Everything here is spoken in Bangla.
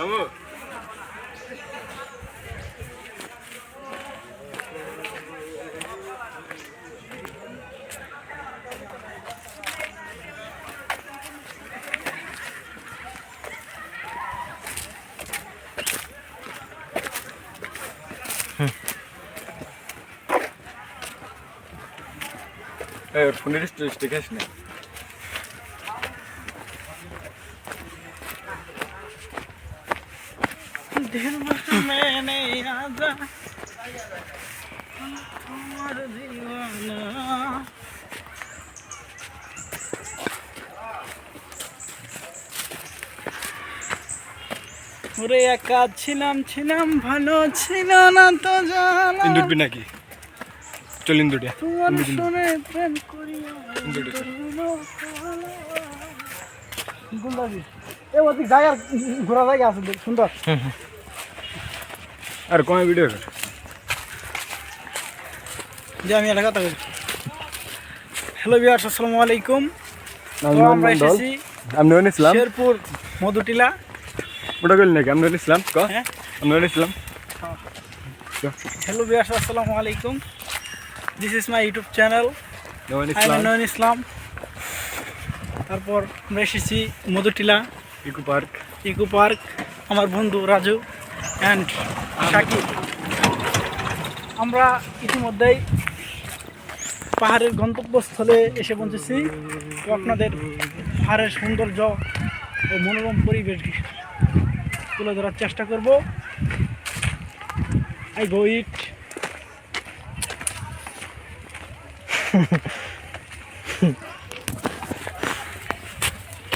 Tamam. Hey, von der Liste ist der Cash nicht. দিল মেনে আজা তোমার ওরে একা ছিলাম ছিলাম ভালো ছিল না তো জানা ইন্দুরবি নাকি? চল ইন্দুরিয়া তোমার শুনে প্রেম করিয়া গুন্ডাজি এ ওদিক জায়গা ঘোরা জায়গা আছে সুন্দর। আর কোন ভিডিও যে আমি এলাকা থাকি হ্যালো বিয়ার্স আসসালামু আলাইকুম। আমরা এসেছি আমি নন ইসলাম। শেরপুর মধুটিলা। ওটা কইল নাকি? আমি নন ইসলাম ক? হ্যাঁ। আমি নন ইসলাম। হ্যালো বিয়ার্স আসসালামু আলাইকুম। This is my YouTube channel Nayan Islam. তারপর আমরা এসেছি Madhutila. Eco park. Eco park. আমার বন্ধু রাজু। অ্যান্ড শাকিব আমরা ইতিমধ্যেই পাহাড়ের গন্তব্যস্থলে এসে পৌঁছেছি আপনাদের পাহাড়ের সৌন্দর্য ও মনোরম পরিবেশ তুলে ধরার চেষ্টা করব। I go it